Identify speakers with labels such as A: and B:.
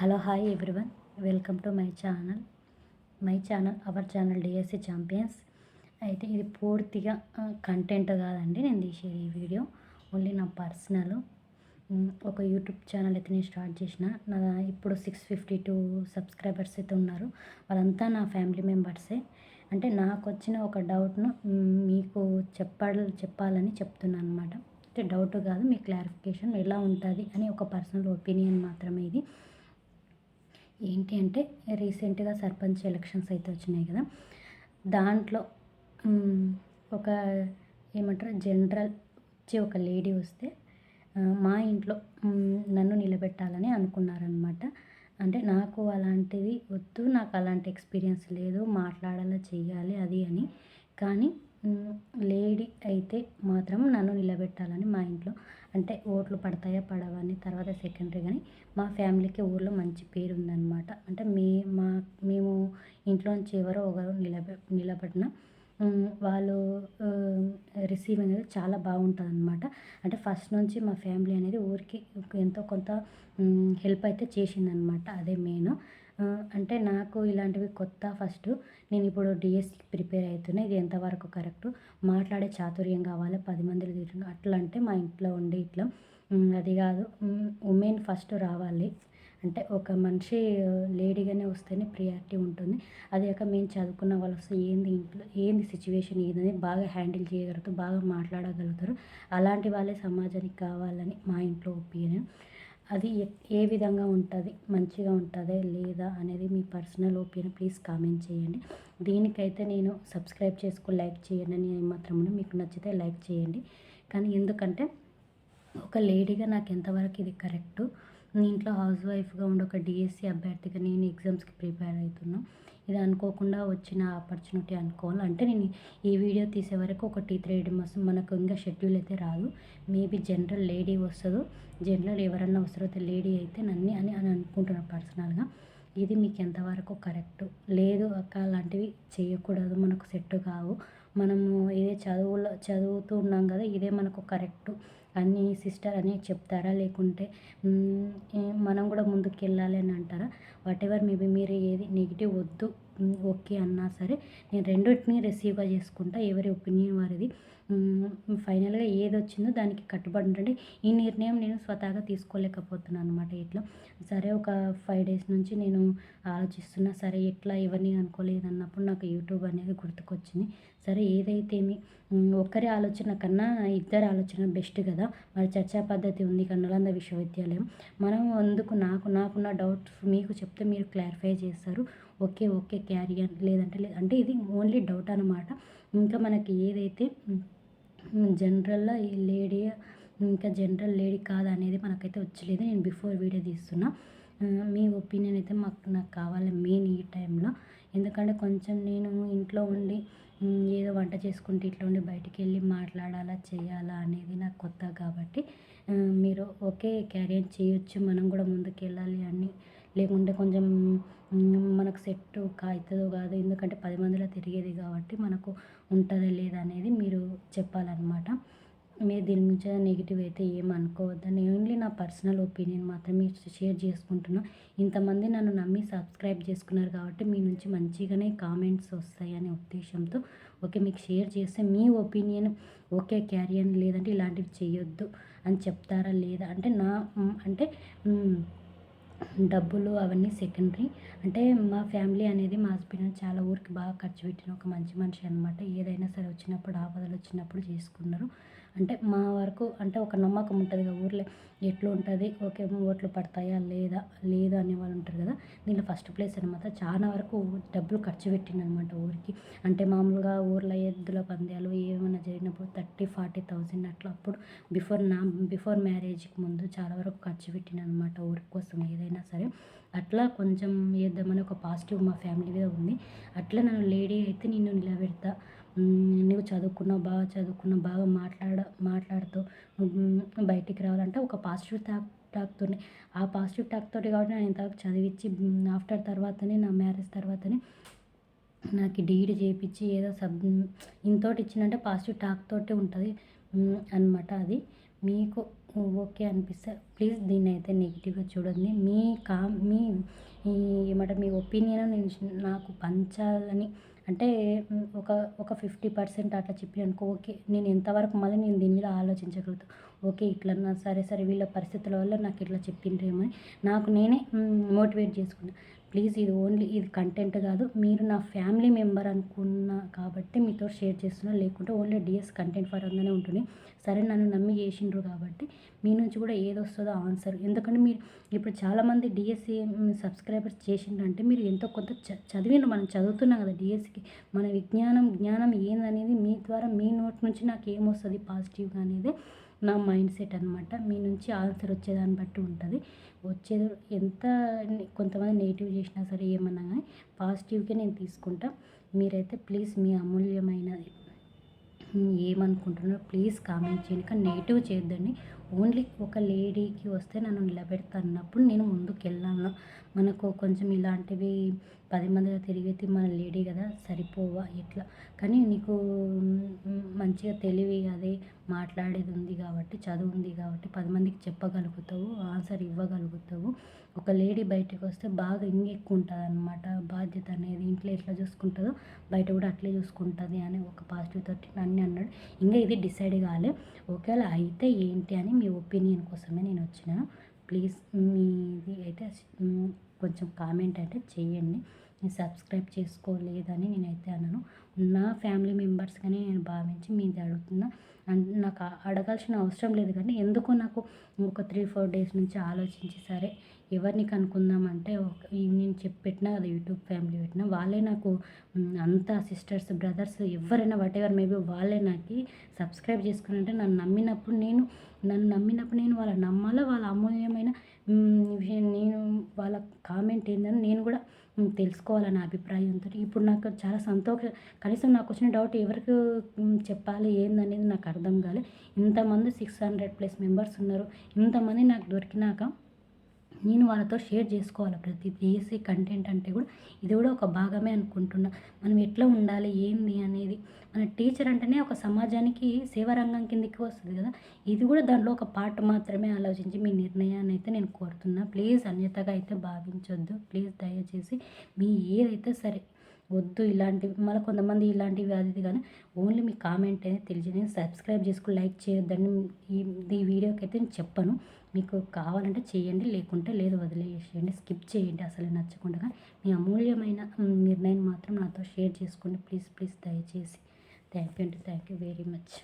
A: Hello hi everyone. Welcome to my channel. My channel our channel DSC champions అయితే ఇది పూర్తిగా content కాదండి. నేను తీసేది ఈ వీడియో. ఓన్లీ నా పర్సనల్ ఒక యూట్యూబ్ ఛానల్ అయితే నేను స్టార్ట్ చేసిన. నా ఇప్పుడు సిక్స్ ఫిఫ్టీ టూ సబ్స్క్రైబర్స్ అయితే ఉన్నారు. వాళ్ళంతా నా ఫ్యామిలీ మెంబర్సే అంటే నాకు వచ్చిన ఒక డౌట్ను మీకు చెప్పాలి చెప్పాలని చెప్తున్నాను అనమాట అంటే డౌట్ కాదు మీ క్లారిఫికేషన్ ఎలా ఉంటుంది అని ఒక పర్సనల్ ఒపీనియన్ మాత్రమే ఇది. ఏంటి అంటే రీసెంట్గా సర్పంచ్ ఎలక్షన్స్ అయితే వచ్చినాయి కదా. దాంట్లో ఒక ఏమంటారు జనరల్ వచ్చి ఒక లేడీ వస్తే మా ఇంట్లో నన్ను నిలబెట్టాలని అనుకున్నారనమాట అంటే నాకు అలాంటిది వద్దు నాకు అలాంటి ఎక్స్పీరియన్స్ లేదు మాట్లాడాలా చెయ్యాలి అది అని. కానీ లేడీ అయితే మాత్రం నన్ను నిలబెట్టాలని మా ఇంట్లో అంటే ఓట్లు పడతాయా పడవా అని తర్వాత సెకండరీ కానీ మా ఫ్యామిలీకి ఊర్లో మంచి పేరు ఉందన్నమాట అంటే మే మా మేము ఇంట్లో నుంచి ఎవరో ఒకరు నిలబె నిలబడిన వాళ్ళు రిసీవ్ అనేది చాలా బాగుంటుంది అనమాట అంటే ఫస్ట్ నుంచి మా ఫ్యామిలీ అనేది ఊరికి ఎంతో కొంత హెల్ప్ అయితే చేసిందనమాట అదే మెయిన్. అంటే నాకు ఇలాంటివి కొత్త ఫస్ట్. నేను ఇప్పుడు డిఎస్సి ప్రిపేర్ అవుతున్నా ఇది ఎంతవరకు కరెక్ట్? మాట్లాడే చాతుర్యం కావాలి పది మందిని అట్లా అంటే మా ఇంట్లో ఉండి ఇట్లా. అది కాదు. ఉమెన్ ఫస్ట్ రావాలి. అంటే ఒక మనిషి లేడీగానే వస్తేనే ప్రియారిటీ ఉంటుంది. అదే కాక మేము చదువుకున్న వాళ్ళు వస్తే ఏంది ఇంట్లో ఏంది సిచ్యువేషన్ ఏందని బాగా హ్యాండిల్ చేయగలుగుతారు బాగా మాట్లాడగలుగుతారు. అలాంటి వాళ్ళే సమాజానికి కావాలని మా ఇంట్లో ఒపీనియన్. అది ఏ విధంగా ఉంటుంది మంచిగా ఉంటుందా లేదా అనేది మీ పర్సనల్ ఒపీనియన్ ప్లీజ్ కామెంట్ చేయండి. దీనికైతే నేను సబ్స్క్రైబ్ చేసుకుని లైక్ చేయండి అని మాత్రమే మీకు నచ్చితే లైక్ చేయండి. కానీ ఎందుకంటే ఒక లేడీగా నాకు ఎంతవరకు ఇది కరెక్టు ఇంట్లో హౌస్ వైఫ్గా ఉండి ఒక డిఎస్సి అభ్యర్థిగా నేను ఎగ్జామ్స్కి ప్రిపేర్ అవుతున్నాను ఇది అనుకోకుండా వచ్చిన ఆపర్చునిటీ అనుకోవాలి అంటే నేను ఈ వీడియో తీసే వరకు ఒక టీ త్రీ డేస్ మనకు ఇంకా షెడ్యూల్ అయితే రాదు. మేబీ జనరల్ లేడీ వస్తుందో జనరల్ ఎవరన్నా వస్తారో లేడీ అయితే నన్ను అని అని అనుకుంటున్నాను పర్సనల్గా. ఇది మీకు ఎంతవరకు కరెక్ట్? లేదు అక్క అలాంటివి చేయకూడదు. మనకు సెట్ కావు. మనము ఇదే చదువులో చదువుతూ ఉన్నాం కదా ఇదే మనకు కరెక్ట్. అని సిస్టర్ అని చెప్తారా? లేకుంటే మనం కూడా ముందుకు వెళ్ళాలి అని అంటారా? వాట్ ఎవర్ మేబీ మీరు ఏది నెగిటివ్ వద్దు ఓకే అన్నా సరే నేను రెండింటిని రిసీవ్గా చేసుకుంటా. ఎవరి ఒపీనియన్ వారిది. ఫైనల్గా ఏది వచ్చిందో దానికి కట్టుబడి ఉండండి. ఈ నిర్ణయం నేను స్వతహాగా తీసుకోలేకపోతున్నాను అనమాట ఇట్లా సరే ఒక ఫైవ్ డేస్ నుంచి నేను ఆలోచిస్తున్నా సరే ఎట్లా ఎవరిని అనుకోలేదు అన్నప్పుడు నాకు యూట్యూబ్ అనేది గుర్తుకొచ్చింది. సరే ఏదైతేమి ఒక్కరి ఆలోచన కన్నా ఇద్దరి ఆలోచన బెస్ట్ కదా. మరి చర్చా పద్ధతి ఉంది కన్నలంద విశ్వవిద్యాలయం. మనం అందుకు నాకు నాకున్న డౌట్స్ మీకు చెప్తే మీరు క్లారిఫై చేస్తారు. ఓకే ఓకే క్యారియర్ లేదంటే లేదు అంటే ఇది ఓన్లీ డౌట్ అనమాట ఇంకా మనకి ఏదైతే జనరల్లో ఈ లేడీ ఇంకా జనరల్ లేడీ కాదా అనేది మనకైతే వచ్చలేదు. నేను బిఫోర్ వీడియో తీస్తున్నా. మీ ఒపీనియన్ అయితే మాకు నాకు కావాలి మెయిన్ ఈ టైంలో. ఎందుకంటే కొంచెం నేను ఇంట్లో ఉండి ఏదో వంట చేసుకుంటే ఇట్లా ఉండి బయటికి వెళ్ళి మాట్లాడాలా చేయాలా అనేది నాకు కొత్త కాబట్టి మీరు ఓకే క్యారియర్ చేయొచ్చు మనం కూడా ముందుకు వెళ్ళాలి అని లేకుంటే కొంచెం మనకు సెట్ అవుతుందో కాదు ఎందుకంటే పది మందిలో తిరిగేది కాబట్టి మనకు ఉంటుందా లేదా అనేది మీరు చెప్పాలన్నమాట. మీరు దీని గురించి నెగిటివ్ అయితే ఏమనుకోవద్దు అనుకోవద్దని ఓన్లీ నా పర్సనల్ ఒపీనియన్ మాత్రమే షేర్ చేసుకుంటున్నా. ఇంతమంది నన్ను నమ్మి సబ్స్క్రైబ్ చేసుకున్నారు కాబట్టి మీ నుంచి మంచిగానే కామెంట్స్ వస్తాయి అనే ఉద్దేశంతో ఓకే మీకు షేర్ చేస్తే మీ ఒపీనియన్ ఓకే క్యారియర్ లేదంటే ఇలాంటివి చేయొద్దు అని చెప్తారా లేదా? అంటే నా అంటే డబ్బులు అవన్నీ సెకండరీ. అంటే మా ఫ్యామిలీ అనేది మా హస్బెండ్ చాలా ఊరికి బాగా ఖర్చు పెట్టిన ఒక మంచి మనిషి అనమాట ఏదైనా సరే వచ్చినప్పుడు ఆపదలు వచ్చినప్పుడు చేసుకున్నారు. అంటే మా వరకు అంటే ఒక నమ్మకం ఉంటుంది కదా ఊర్లో. ఎట్లా ఉంటుంది? ఓకే ఓట్లు పడతాయా? లేదా? లేదా అనే వాళ్ళు ఉంటారు కదా. దీంట్లో ఫస్ట్ ప్లేస్ అనమాట చాలా వరకు డబ్బులు ఖర్చు పెట్టిందనమాట ఊరికి. అంటే మామూలుగా ఊర్లో ఎద్దుల పందాలు ఏమైనా జరిగినప్పుడు థర్టీ ఫార్టీ థౌజండ్ అట్లా అప్పుడు బిఫోర్ నా బిఫోర్ మ్యారేజ్కి ముందు చాలా వరకు ఖర్చు పెట్టిండనమాట ఊరి కోసం ఏదైనా సరే. అట్లా కొంచెం వేద్దామని ఒక పాజిటివ్ మా ఫ్యామిలీ మీద ఉంది. అట్లా నన్ను లేడీ అయితే నేను నిలబెడతా. నువ్వు చదువుకున్నావు బాగా చదువుకున్నావు బాగా మాట్లాడ మాట్లాడుతూ బయటికి రావాలంటే ఒక పాజిటివ్ టాక్ టాక్తోనే ఆ పాజిటివ్ టాక్తో కాబట్టి నేను ఇంతవరకు చదివించి ఆఫ్టర్ తర్వాతనే నా మ్యారేజ్ తర్వాతనే నాకు డీడ్ చేయించి ఏదో సబ్ ఇంతోటి ఇచ్చిందంటే పాజిటివ్ టాక్ తోటే ఉంటుంది అనమాట అది. మీకు ఓకే అనిపిస్తే ప్లీజ్ దీన్ని అయితే నెగిటివ్గా చూడండి. మీ కా మీ ఏమంటారు మీ ఒపీనియన్ నేను నాకు పంచాలని అంటే ఒక ఒక ఫిఫ్టీ పర్సెంట్ అట్లా చెప్పి అనుకో ఓకే నేను ఎంతవరకు మళ్ళీ నేను దీని మీద ఆలోచించగలుగుతాను ఓకే ఇట్లన్నా సరే సరే వీళ్ళ పరిస్థితుల వల్ల నాకు ఇట్లా చెప్పిండ్రేమో అని. నాకు నేనే మోటివేట్ చేసుకున్నాను ప్లీజ్ ఇది ఓన్లీ ఇది కంటెంట్ కాదు. మీరు నా ఫ్యామిలీ మెంబర్ అనుకున్న కాబట్టి మీతో షేర్ చేస్తున్నా లేకుంటే ఓన్లీ డిఎస్ కంటెంట్ ఫర్ అందనే ఉంటుంది. సరే నన్ను నమ్మి చేసిండ్రు కాబట్టి మీ నుంచి కూడా ఏది వస్తుందో ఆన్సర్. ఎందుకంటే మీరు ఇప్పుడు చాలామంది డిఎస్సి సబ్స్క్రైబర్స్ చేసిండ్రంటే మీరు ఎంతో కొంత చ చదివిండ్రు. మనం చదువుతున్నాం కదా డిఎస్సికి మన విజ్ఞానం జ్ఞానం ఏందనేది మీ ద్వారా మీ నోట్ నుంచి నాకు ఏమొస్తుంది పాజిటివ్గా అనేది నా మైండ్ సెట్ అనమాట మీ నుంచి ఆన్సర్ వచ్చేదాన్ని బట్టి ఉంటుంది. వచ్చేది ఎంత కొంతమంది నెగిటివ్ చేసినా సరే ఏమన్నా కానీ పాజిటివ్గా నేను తీసుకుంటా. మీరైతే ప్లీజ్ మీ అమూల్యమైనది ఏమనుకుంటున్నారో ప్లీజ్ కామెంట్ చేయండి. కానీ నెగిటివ్ చేయొద్దండి. ఓన్లీ ఒక లేడీకి వస్తే నన్ను నిలబెడతా అన్నప్పుడు నేను ముందుకు వెళ్ళాను మనకు కొంచెం ఇలాంటివి పది మందిగా తిరిగితే మన లేడీ కదా సరిపోవా? ఇట్లా కానీ నీకు మంచిగా తెలివి అదే మాట్లాడేది ఉంది కాబట్టి చదువు ఉంది కాబట్టి పది మందికి చెప్పగలుగుతావు ఆన్సర్ ఇవ్వగలుగుతావు. ఒక లేడీ బయటకు వస్తే బాగా ఇంగెక్కు ఉంటుంది అనమాట బాధ్యత అనేది ఇంట్లో ఎట్లా చూసుకుంటుందో బయట కూడా అట్లే చూసుకుంటుంది అని ఒక పాజిటివ్ తోటి అన్నీ అన్నాడు. ఇంకా ఇది డిసైడ్ కాలే. ఒకవేళ అయితే ఏంటి అని మీ ఒపీనియన్ కోసమే నేను వచ్చినాను ప్లీజ్ మీది అయితే కొంచెం కామెంట్ అయితే చేయండి. నేను సబ్స్క్రైబ్ చేసుకోలేదని నేనైతే అన్నాను నా ఫ్యామిలీ మెంబర్స్గానే నేను భావించి మీది అడుగుతున్నా నాకు అడగాల్సిన అవసరం లేదు కానీ ఎందుకో నాకు ఒక త్రీ ఫోర్ డేస్ నుంచి ఆలోచించి సరే ఎవరిని కనుక్కుందామంటే నేను చెప్పి పెట్టినా అది యూట్యూబ్ ఫ్యామిలీ పెట్టిన వాళ్ళే నాకు అంత సిస్టర్స్ బ్రదర్స్ ఎవరైనా వాట్ ఎవర్ మేబీ వాళ్ళే నాకు సబ్స్క్రైబ్ చేసుకుని అంటే నన్ను నమ్మినప్పుడు నేను నన్ను నమ్మినప్పుడు నేను వాళ్ళ నమ్మాలా? వాళ్ళ అమూల్యమైన నేను వాళ్ళ కామెంట్ ఏందని నేను కూడా తెలుసుకోవాలనే అభిప్రాయంతో ఇప్పుడు నాకు చాలా సంతోషం కనీసం నాకు వచ్చిన డౌట్ ఎవరికి చెప్పాలి ఏందనేది నాకు అర్థం కాలే. ఇంతమంది సిక్స్ హండ్రెడ్ ప్లస్ మెంబర్స్ ఉన్నారు. ఇంతమంది నాకు దొరికినాక నేను వాళ్ళతో షేర్ చేసుకోవాలి. ప్రతి చేసే కంటెంట్ అంటే కూడా ఇది కూడా ఒక భాగమే అనుకుంటున్నా. మనం ఎట్లా ఉండాలి? ఏంది? అనేది మన టీచర్ అంటేనే ఒక సమాజానికి సేవారంగం కిందకి వస్తుంది కదా. ఇది కూడా దాంట్లో ఒక పార్ట్ మాత్రమే ఆలోచించి మీ నిర్ణయాన్ని అయితే నేను కోరుతున్నా. ప్లీజ్ అన్యతగా అయితే భావించొద్దు. ప్లీజ్ దయచేసి మీ ఏదైతే సరే వద్దు ఇలాంటివి మళ్ళీ కొంతమంది ఇలాంటివి అది కానీ ఓన్లీ మీ కామెంట్ అనేది తెలిసి సబ్స్క్రైబ్ చేసుకుని లైక్ చేయొద్దని ఈ ఈ వీడియోకి అయితే నేను చెప్పను. మీకు కావాలంటే చేయండి లేకుంటే లేదు వదిలేసేయండి స్కిప్ చేయండి అసలు నచ్చకుండా. కానీ మీ అమూల్యమైన నిర్ణయం మాత్రం నాతో షేర్ చేసుకోండి. ప్లీజ్ ప్లీజ్ దయచేసి. థ్యాంక్ యూ అండి. Thank you very much.